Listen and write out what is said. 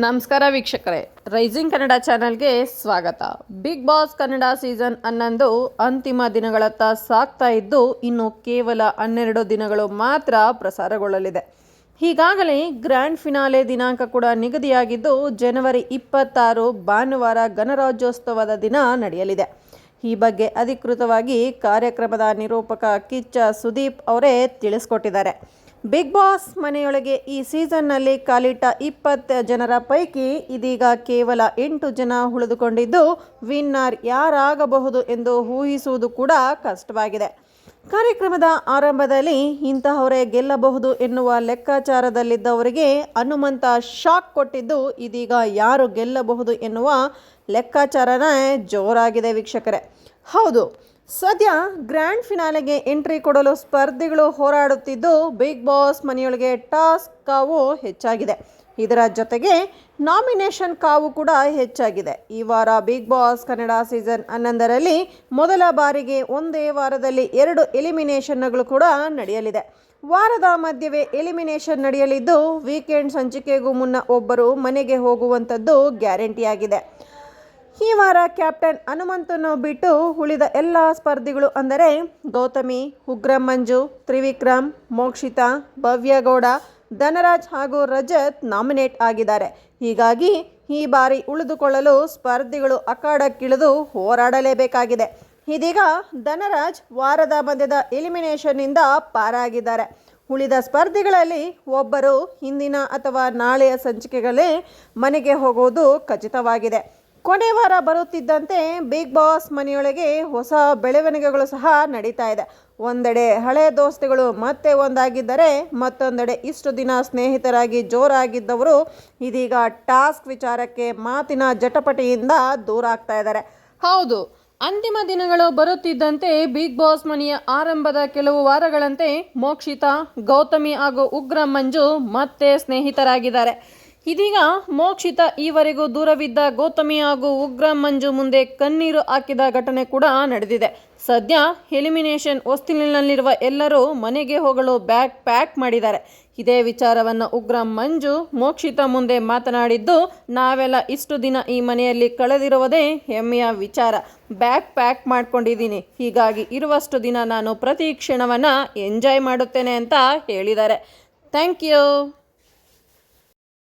ನಮಸ್ಕಾರ ವೀಕ್ಷಕರೇ. ರೈಸಿಂಗ್ ಕನ್ನಡ ಚಾನೆಲ್ಗೆ ಸ್ವಾಗತ. ಬಿಗ್ ಬಾಸ್ ಕನ್ನಡ ಸೀಸನ್ ಹನ್ನೊಂದು ಅಂತಿಮ ದಿನಗಳತ್ತ ಸಾಗ್ತಾ ಇದ್ದು ಇನ್ನು ಕೇವಲ ಹನ್ನೆರಡು ದಿನಗಳು ಮಾತ್ರ ಪ್ರಸಾರಗೊಳ್ಳಲಿದೆ. ಈಗಾಗಲೇ ಗ್ರ್ಯಾಂಡ್ ಫಿನಾಲೆ ದಿನಾಂಕ ಕೂಡ ನಿಗದಿಯಾಗಿದ್ದು ಜನವರಿ ಇಪ್ಪತ್ತಾರು ಭಾನುವಾರ ಗಣರಾಜ್ಯೋತ್ಸವದ ದಿನ ನಡೆಯಲಿದೆ. ಈ ಬಗ್ಗೆ ಅಧಿಕೃತವಾಗಿ ಕಾರ್ಯಕ್ರಮದ ನಿರೂಪಕ ಕಿಚ್ಚ ಸುದೀಪ್ ಅವರೇ ತಿಳಿಸ್ಕೊಟ್ಟಿದ್ದಾರೆ. ಬಿಗ್ ಬಾಸ್ ಮನೆಯೊಳಗೆ ಈ ಸೀಸನ್ನಲ್ಲಿ ಕಾಲಿಟ್ಟ ಇಪ್ಪತ್ತು ಜನರ ಪೈಕಿ ಇದೀಗ ಕೇವಲ ಎಂಟು ಜನ ಉಳಿದುಕೊಂಡಿದ್ದು, ವಿನ್ನರ್ ಯಾರಾಗಬಹುದು ಎಂದು ಊಹಿಸುವುದು ಕೂಡ ಕಷ್ಟವಾಗಿದೆ. ಕಾರ್ಯಕ್ರಮದ ಆರಂಭದಲ್ಲಿ ಇಂತಹವರೇ ಗೆಲ್ಲಬಹುದು ಎನ್ನುವ ಲೆಕ್ಕಾಚಾರದಲ್ಲಿದ್ದವರಿಗೆ ಹನುಮಂತ ಶಾಕ್ ಕೊಟ್ಟಿದ್ದು, ಇದೀಗ ಯಾರು ಗೆಲ್ಲಬಹುದು ಎನ್ನುವ ಲೆಕ್ಕಾಚಾರನೇ ಜೋರಾಗಿದೆ ವೀಕ್ಷಕರೇ. ಹೌದು ಸದ್ಯ ಗ್ರ್ಯಾಂಡ್ ಫಿನಾಲೆಗೆ ಎಂಟ್ರಿ ಕೊಡಲು ಸ್ಪರ್ಧಿಗಳು ಹೋರಾಡುತ್ತಿದ್ದು ಬಿಗ್ ಬಾಸ್ ಮನೆಯೊಳಗೆ ಟಾಸ್ಕ್ ಕಾವು ಹೆಚ್ಚಾಗಿದೆ. ಇದರ ಜೊತೆಗೆ ನಾಮಿನೇಷನ್ ಕಾವು ಕೂಡ ಹೆಚ್ಚಾಗಿದೆ. ಈ ವಾರ ಬಿಗ್ ಬಾಸ್ ಕನ್ನಡ ಸೀಸನ್ ಹನ್ನೊಂದರಲ್ಲಿ ಮೊದಲ ಬಾರಿಗೆ ಒಂದೇ ವಾರದಲ್ಲಿ ಎರಡು ಎಲಿಮಿನೇಷನ್ಗಳು ಕೂಡ ನಡೆಯಲಿದೆ. ವಾರದ ಮಧ್ಯವೇ ಎಲಿಮಿನೇಷನ್ ನಡೆಯಲಿದ್ದು, ವೀಕೆಂಡ್ ಸಂಚಿಕೆಗೂ ಮುನ್ನ ಒಬ್ಬರು ಮನೆಗೆ ಹೋಗುವಂಥದ್ದು ಗ್ಯಾರಂಟಿಯಾಗಿದೆ. ಈ ವಾರ ಕ್ಯಾಪ್ಟನ್ ಹನುಮಂತನ್ನು ಬಿಟ್ಟು ಉಳಿದ ಎಲ್ಲ ಸ್ಪರ್ಧಿಗಳು ಅಂದರೆ ಗೌತಮಿ, ಉಗ್ರಂ ಮಂಜು, ತ್ರಿವಿಕ್ರಮ್, ಮೋಕ್ಷಿತಾ, ಭವ್ಯಗೌಡ, ಧನರಾಜ್ ಹಾಗೂ ರಜತ್ ನಾಮಿನೇಟ್ ಆಗಿದ್ದಾರೆ. ಹೀಗಾಗಿ ಈ ಬಾರಿ ಉಳಿದುಕೊಳ್ಳಲು ಸ್ಪರ್ಧಿಗಳು ಅಖಾಡಕ್ಕಿಳಿದು ಹೋರಾಡಲೇಬೇಕಾಗಿದೆ. ಇದೀಗ ಧನರಾಜ್ ವಾರದ ಮಧ್ಯದ ಎಲಿಮಿನೇಷನ್ನಿಂದ ಪಾರಾಗಿದ್ದಾರೆ. ಉಳಿದ ಸ್ಪರ್ಧಿಗಳಲ್ಲಿ ಒಬ್ಬರು ಹಿಂದಿನ ಅಥವಾ ನಾಳೆಯ ಸಂಚಿಕೆಗಳೇ ಮನೆಗೆ ಹೋಗುವುದು ಖಚಿತವಾಗಿದೆ. ಕೊನೆ ವಾರ ಬರುತ್ತಿದ್ದಂತೆ ಬಿಗ್ ಬಾಸ್ ಮನೆಯೊಳಗೆ ಹೊಸ ಬೆಳವಣಿಗೆಗಳು ಸಹ ನಡೀತಾ ಇದೆ. ಒಂದೆಡೆ ಹಳೆ ದೋಸ್ತಿಗಳು ಮತ್ತೆ ಒಂದಾಗಿದ್ದರೆ ಮತ್ತೊಂದೆಡೆ ಇಷ್ಟು ದಿನ ಸ್ನೇಹಿತರಾಗಿ ಜೋರಾಗಿದ್ದವರು ಇದೀಗ ಟಾಸ್ಕ್ ವಿಚಾರಕ್ಕೆ ಮಾತಿನ ಜಟಪಟಿಯಿಂದ ದೂರ ಆಗ್ತಾ ಇದ್ದಾರೆ. ಹೌದು, ಅಂತಿಮ ದಿನಗಳು ಬರುತ್ತಿದ್ದಂತೆ ಬಿಗ್ ಬಾಸ್ ಮನೆಯ ಆರಂಭದ ಕೆಲವು ವಾರಗಳಂತೆ ಮೋಕ್ಷಿತಾ, ಗೌತಮಿ ಹಾಗೂ ಉಗ್ರ ಮಂಜು ಮತ್ತೆ ಸ್ನೇಹಿತರಾಗಿದ್ದಾರೆ. ಇದೀಗ ಮೋಕ್ಷಿತ ಈವರೆಗೂ ದೂರವಿದ್ದ ಗೌತಮಿ ಹಾಗೂ ಉಗ್ರ ಮಂಜು ಮುಂದೆ ಕಣ್ಣೀರು ಹಾಕಿದ ಘಟನೆ ಕೂಡ ನಡೆದಿದೆ. ಸದ್ಯ ಎಲಿಮಿನೇಷನ್ ಹೊಸ್ತಿಲಿನಲ್ಲಿರುವ ಎಲ್ಲರೂ ಮನೆಗೆ ಹೋಗಲು ಬ್ಯಾಗ್ ಪ್ಯಾಕ್ ಮಾಡಿದ್ದಾರೆ. ಇದೇ ವಿಚಾರವನ್ನು ಉಗ್ರ ಮಂಜು ಮೋಕ್ಷಿತ ಮುಂದೆ ಮಾತನಾಡಿದ್ದು, ನಾವೆಲ್ಲ ಇಷ್ಟು ದಿನ ಈ ಮನೆಯಲ್ಲಿ ಕಳೆದಿರುವುದೇ ಹೆಮ್ಮೆಯ ವಿಚಾರ. ಬ್ಯಾಗ್ ಪ್ಯಾಕ್ ಮಾಡ್ಕೊಂಡಿದ್ದೀನಿ. ಹೀಗಾಗಿ ಇರುವಷ್ಟು ದಿನ ನಾನು ಪ್ರತಿ ಕ್ಷಣವನ್ನು ಎಂಜಾಯ್ ಮಾಡುತ್ತೇನೆ ಅಂತ ಹೇಳಿದ್ದಾರೆ. Thank you.